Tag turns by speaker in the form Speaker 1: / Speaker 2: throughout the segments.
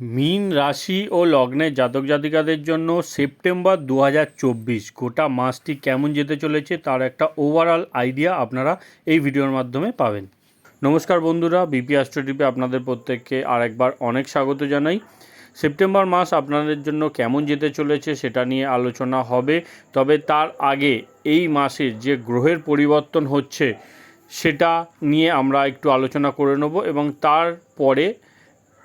Speaker 1: মীন রাশি ও লগ্নের জাতক জাতিকাদের জন্য সেপ্টেম্বর দু হাজার চব্বিশ গোটা মাসটি কেমন যেতে চলেছে তার একটা ওভারঅল আইডিয়া আপনারা এই ভিডিওর মাধ্যমে পাবেন। নমস্কার বন্ধুরা বিপি অ্যাস্ট্রোটিপে আপনাদের প্রত্যেককে আরেকবার অনেক স্বাগত জানাই। সেপ্টেম্বর মাস আপনাদের জন্য কেমন যেতে চলেছে সেটা নিয়ে আলোচনা হবে, তবে তার আগে এই মাসের যে গ্রহের পরিবর্তন হচ্ছে সেটা নিয়ে আমরা একটু আলোচনা করে নেব এবং তারপরে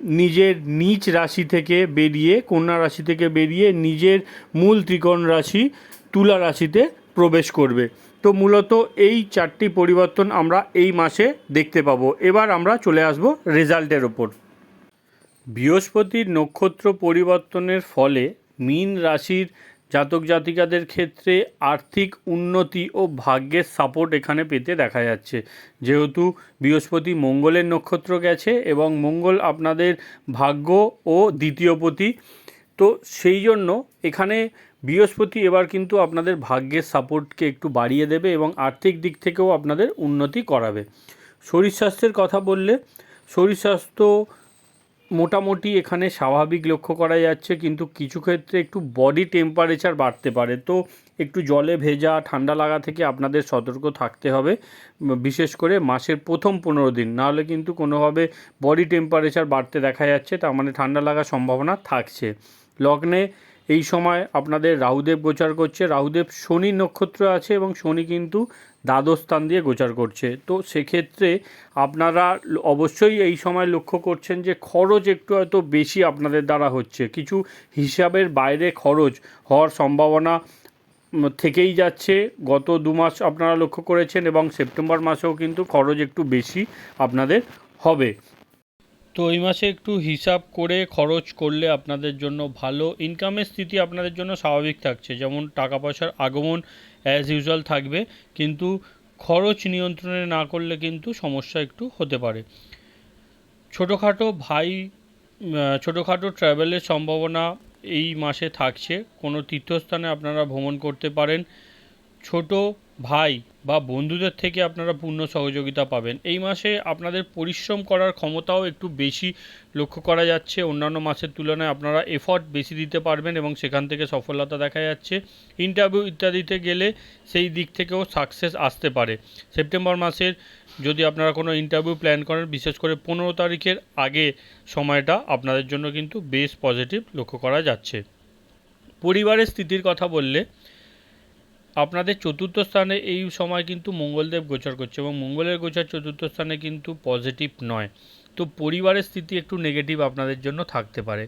Speaker 1: নিজের নিচ রাশি থেকে বেরিয়ে, কন্যা রাশি থেকে বেরিয়ে নিজের মূল ত্রিকোণ রাশি তুলা রাশিতে প্রবেশ করবে। তো মূলত এই চারটি পরিবর্তন আমরা এই মাসে দেখতে পাবো। এবার আমরা চলে আসব রেজাল্টের ওপর। বৃহস্পতির নক্ষত্র পরিবর্তনের ফলে মীন রাশির জাতক জাতিকাদের ক্ষেত্রে আর্থিক উন্নতি ও ভাগ্যের সাপোর্ট এখানে পেতে দেখা যাচ্ছে। যেহেতু বৃহস্পতি মঙ্গলের নক্ষত্র গেছে এবং মঙ্গল আপনাদের ভাগ্য ও দ্বিতীয়পতি তো সেই জন্য এখানে বৃহস্পতি এবার কিন্তু আপনাদের ভাগ্যের সাপোর্টকে একটু বাড়িয়ে দেবে এবং আর্থিক দিক থেকেও আপনাদের উন্নতি করাবে। শরীর স্বাস্থ্যের কথা বললে, শরীর স্বাস্থ্য মোটামুটি এখানে স্বাভাবিক লক্ষ্য করা যাচ্ছে, কিন্তু কিছু ক্ষেত্রে একটু বডি টেম্পারেচার বাড়তে পারে। তো একটু জলে ভেজা, ঠান্ডা লাগা থেকে আপনাদের সতর্ক থাকতে হবে, বিশেষ করে মাসের প্রথম পনেরো দিন। নাহলে কিন্তু কোনোভাবে বডি টেম্পারেচার বাড়তে দেখা যাচ্ছে, তার মানে ঠান্ডা লাগার সম্ভাবনা থাকছে। লগ্নে এই সময় আপনাদের রাহুদেব গোচার করছে। রাহুদেব শনি নক্ষত্র আছে এবং শনি কিন্তু দ্বাদশ স্থান দিয়ে গোচার করছে। তো সেক্ষেত্রে আপনারা অবশ্যই এই সময় লক্ষ্য করছেন যে খরচ একটু হয়তো বেশি আপনাদের দ্বারা হচ্ছে। কিছু হিসাবের বাইরে খরচ হওয়ার সম্ভাবনা থেকেই যাচ্ছে। গত দু মাস আপনারা লক্ষ্য করেছেন এবং সেপ্টেম্বর মাসেও কিন্তু খরচ একটু বেশি আপনাদের হবে। তো এই মাসে একটু হিসাব করে খরচ করলে আপনাদের জন্য ভালো। ইনকামের স্থিতি আপনাদের জন্য স্বাভাবিক থাকছে, যেমন টাকা পয়সার আগমন অ্যাজ ইউজুয়াল থাকবে, কিন্তু খরচ নিয়ন্ত্রণে না করলে কিন্তু সমস্যা একটু হতে পারে। ছোটোখাটো ভাই ছোটোখাটো ট্রাভেলের সম্ভাবনা এই মাসে থাকছে, কোনো তীর্থস্থানে আপনারা ভ্রমণ করতে পারেন। ছোট ভাই বা বন্ধুদের থেকে আপনারা পূর্ণ সহযোগিতা পাবেন। এই মাসে আপনাদের পরিশ্রম করার ক্ষমতাও একটু বেশি লক্ষ্য করা যাচ্ছে। অন্যান্য মাসের তুলনায় আপনারা এফর্ট বেশি দিতে পারবেন এবং সেখান থেকে সফলতা দেখা যাচ্ছে। ইন্টারভিউ ইত্যাদিতে গেলে সেই দিক থেকেও সাকসেস আসতে পারে। সেপ্টেম্বর মাসের যদি আপনারা কোনো ইন্টারভিউ প্ল্যান করেন, বিশেষ করে পনেরো তারিখের আগে সময়টা আপনাদের জন্য কিন্তু বেশ পজিটিভ লক্ষ্য করা যাচ্ছে। পরিবারের স্থিতির কথা বললে আপনাদের চতুর্থ স্থানে এই সময় কিন্তু মঙ্গলদেব গোচর করছে এবং মঙ্গলের গোচর চতুর্থ স্থানে কিন্তু পজিটিভ নয়। তো পরিবারের স্থিতি একটু নেগেটিভ আপনাদের জন্য থাকতে পারে।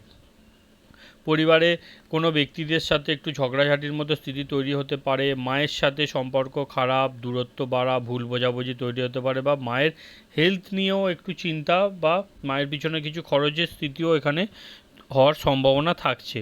Speaker 1: পরিবারে কোনো ব্যক্তিদের সাথে একটু ঝগড়াঝাটির মতো স্থিতি তৈরি হতে পারে, মায়ের সাথে সম্পর্ক খারাপ, দূরত্ব বাড়া, ভুল বোঝাবুঝি তৈরি হতে পারে বা মায়ের হেলথ নিয়েও একটু চিন্তা বা মায়ের পিছনে কিছু খরচের স্থিতিও এখানে হওয়ার সম্ভাবনা থাকছে।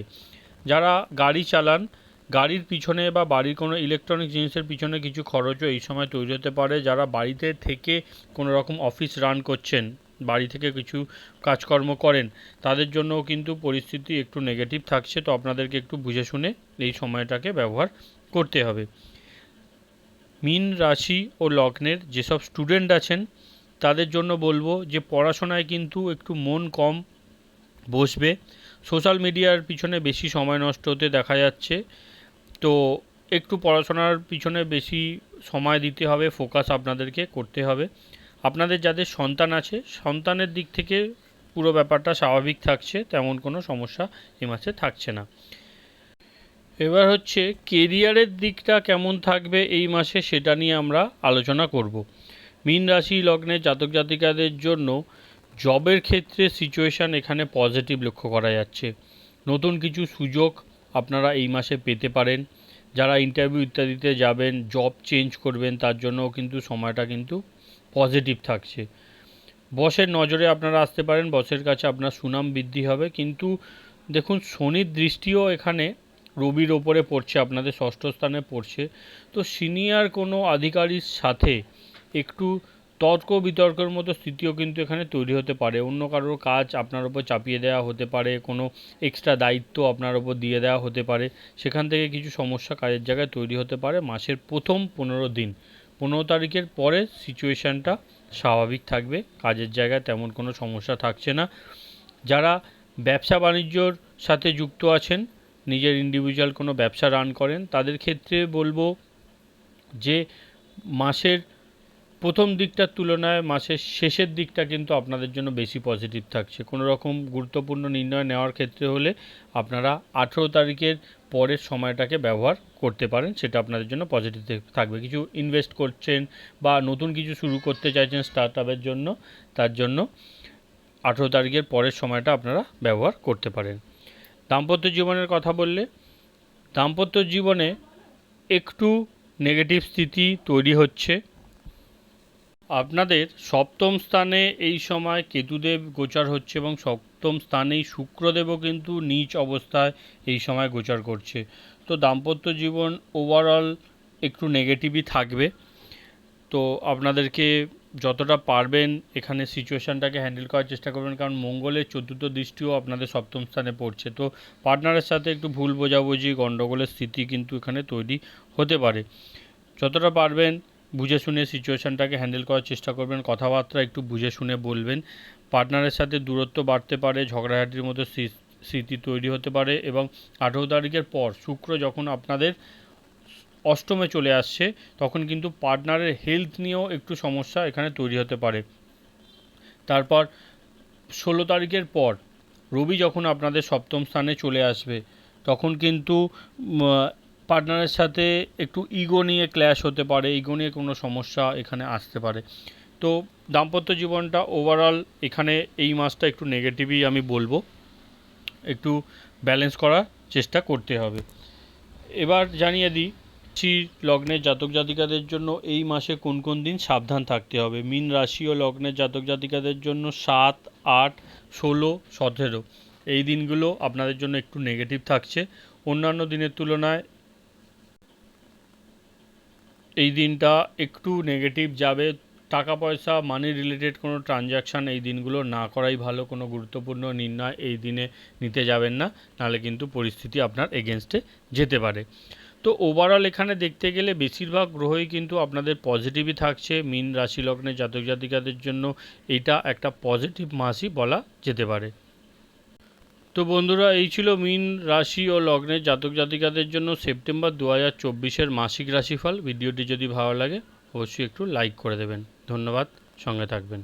Speaker 1: যারা গাড়ি চালান গাড়ির পিছনে বা বাড়ির কোনো ইলেকট্রনিক জিনিসের পিছনে কিছু খরচও এই সময় তৈরি হতে পারে। যারা বাড়িতে থেকে কোনো রকম অফিস রান করছেন, বাড়ি থেকে কিছু কাজকর্ম করেন, তাদের জন্যও কিন্তু পরিস্থিতি একটু নেগেটিভ থাকছে। তো আপনাদেরকে একটু বুঝে শুনে এই সময়টাকে ব্যবহার করতে হবে। মিন রাশি ও লগ্নের যেসব স্টুডেন্ট আছেন, তাদের জন্য বলব যে পড়াশোনায় কিন্তু একটু মন কম বসবে। সোশ্যাল মিডিয়ার পিছনে বেশি সময় নষ্ট হতে দেখা যাচ্ছে। তো একটু পড়াশোনার পিছনে বেশি সময় দিতে হবে ফোকাস আপনাদেরকে করতে হবে। আপনাদের যাদের সন্তান আছে, সন্তানের দিক থেকে পুরো ব্যাপারটা স্বাভাবিক থাকছে, তেমন কোনো সমস্যা এ মাসে থাকছে না। এবার হচ্ছে কেরিয়ারের দিকটা কেমন থাকবে এই মাসে সেটা নিয়ে আমরা আলোচনা করব। মীন রাশি লগ্নে জাতক জাতিকাদের জন্য জবের ক্ষেত্রে সিচুয়েশান এখানে পজিটিভ লক্ষ্য করা যাচ্ছে। নতুন কিছু সুযোগ আপনারা এই মাসে পেতে পারেন। যারা ইন্টারভিউ ইত্যাদিতে যাবেন জব চেঞ্জ করবেন, তার জন্যও কিন্তু সময়টা কিন্তু পজিটিভ থাকছে। বসের নজরে আপনারা আসতে পারেন, বসের কাছে আপনার সুনাম বৃদ্ধি হবে। কিন্তু দেখুন, শনির দৃষ্টিও এখানে রবির ওপরে পড়ছে, আপনাদের ষষ্ঠ স্থানে পড়ছে। তো সিনিয়র কোনো আধিকারিক সাথে একটু তর্ক বিতর্কের মতো স্থিতিও কিন্তু এখানে তৈরি হতে পারে। অন্য কারোর কাজ আপনার ওপর চাপিয়ে দেওয়া হতে পারে, কোনো এক্সট্রা দায়িত্ব আপনার ওপর দিয়ে দেওয়া হতে পারে। সেখান থেকে কিছু সমস্যা কাজের জায়গায় তৈরি হতে পারে মাসের প্রথম পনেরো দিন। পনেরো তারিখের পরে সিচুয়েশানটা স্বাভাবিক থাকবে, কাজের জায়গায় তেমন কোনো সমস্যা থাকছে না। যারা ব্যবসা বাণিজ্যর সাথে যুক্ত আছেন, নিজের ইন্ডিভিজুয়াল কোনো ব্যবসা রান করেন, তাদের ক্ষেত্রে বলব যে মাসের প্রথম দিকটার তুলনায় মাসের শেষের দিকটা কিন্তু আপনাদের জন্য বেশি পজিটিভ থাকছে। কোনো রকম গুরুত্বপূর্ণ নির্ণয় নেওয়ার ক্ষেত্রে হলে আপনারা আঠেরো তারিখের পরের সময়টাকে ব্যবহার করতে পারেন, সেটা আপনাদের জন্য পজিটিভ থাকবে। কিছু ইনভেস্ট করছেন বা নতুন কিছু শুরু করতে চাইছেন স্টার্ট আপের জন্য, তার জন্য আঠেরো তারিখের পরের সময়টা আপনারা ব্যবহার করতে পারেন। দাম্পত্য জীবনের কথা বললে, দাম্পত্য জীবনে একটু নেগেটিভ স্থিতি তৈরি হচ্ছে। আপনাদের সপ্তম স্থানে এই সময় কেতুদেব গোচার হচ্ছে এবং সপ্তম স্থানেই শুক্রদেবও কিন্তু নিচ অবস্থায় এই সময় গোচার করছে। তো দাম্পত্য জীবন ওভারঅল একটু নেগেটিভই থাকবে। তো আপনাদেরকে যতটা পারবেন এখানে সিচুয়েশানটাকে হ্যান্ডেল করার চেষ্টা করবেন, কারণ মঙ্গলের চতুর্থ দৃষ্টিও আপনাদের সপ্তম স্থানে পড়ছে। তো পার্টনারের সাথে একটু ভুল বোঝাবুঝি গণ্ডগোলের স্থিতি কিন্তু এখানে তৈরি হতে পারে। যতটা পারবেন বুঝে শুনে সিচুয়েশানটাকে হ্যান্ডেল করার চেষ্টা করবেন। কথাবার্তা একটু বুঝে শুনে বলবেন। পার্টনারের সাথে দূরত্ব বাড়তে পারে, ঝগড়াঝাটির মতো স্মৃতি তৈরি হতে পারে এবং আঠেরো তারিখের পর শুক্র যখন আপনাদের অষ্টমে চলে আসছে, তখন কিন্তু পার্টনারের হেলথ নিয়েও একটু সমস্যা এখানে তৈরি হতে পারে। তারপর ষোলো তারিখের পর রবি যখন আপনাদের সপ্তম স্থানে চলে আসবে, তখন কিন্তু পার্টনারের সাথে একটু ইগো নিয়ে ক্ল্যাশ হতে পারে ইগো নিয়ে কোনো সমস্যা এখানে আসতে পারে। তো দাম্পত্য জীবনটা ওভারঅল এখানে এই মাসটা একটু নেগেটিভই আমি বলব। একটু ব্যালেন্স করার চেষ্টা করতে হবে। এবার জানিয়ে দিই, রাশি, লগ্নের জাতক জাতিকাদের জন্য এই মাসে কোন কোন দিন সাবধান থাকতে হবে? মিন রাশি ও লগ্নের জাতক জাতিকাদের জন্য সাত, আট, ষোলো, সতেরো। এই দিনগুলো আপনাদের জন্য একটু নেগেটিভ থাকছে। অন্যান্য দিনের তুলনায় এই দিনটা একটু নেগেটিভ যাবে। টাকা পয়সা মানি রিলেটেড কোনো ট্রানজ্যাকশান এই দিনগুলো না করাই ভালো, কোনো গুরুত্বপূর্ণ নির্ণয় এই দিনে নিতে যাবেন না, নাহলে কিন্তু পরিস্থিতি আপনার এগেনস্টে যেতে পারে। তো ওভারঅল এখানে দেখতে গেলে বেশিরভাগ গ্রহই কিন্তু আপনাদের পজিটিভই থাকছে, মিন রাশি লগ্নে জাতক জাতিকাদের জন্য এটা একটা পজিটিভ মাসই বলা যেতে পারে। তো বন্ধুরা, এই ছিল মিন রাশি ও লগ্নের জাতক জাতিকাদের জন্য সেপ্টেম্বর দু হাজার চব্বিশের মাসিক রাশিফল। ভিডিওটি যদি ভালো লাগে, অবশ্যই একটু লাইক করে দেবেন। ধন্যবাদ। সঙ্গে থাকবেন।